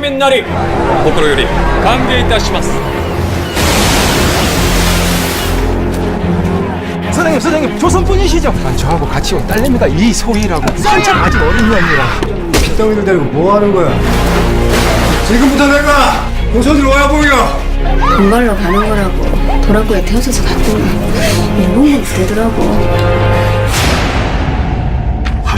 めになり心より歓迎いたします 선생님 선생님 조선분이시죠? 난 저하고 같이 온 딸내미가 이소희라고 한참 아직 어린 년이라 핏덩이를 데리고 뭐 하는 거야? 지금부터 내가 고선으로 와야 보여. 본발로 가는 거라고 도라구에 태워져서 갔더니 일본군 부르더라고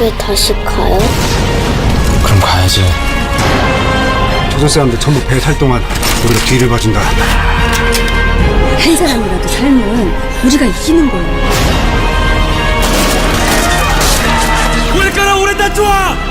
왜 다시 가요? 그럼 가야지. 조선 사람들 전부 배에 탈 동안 우리가 뒤를 봐준다. 한 사람이라도 살면 우리가 이기는 거예요. 우리 거라 우리 다 좋아.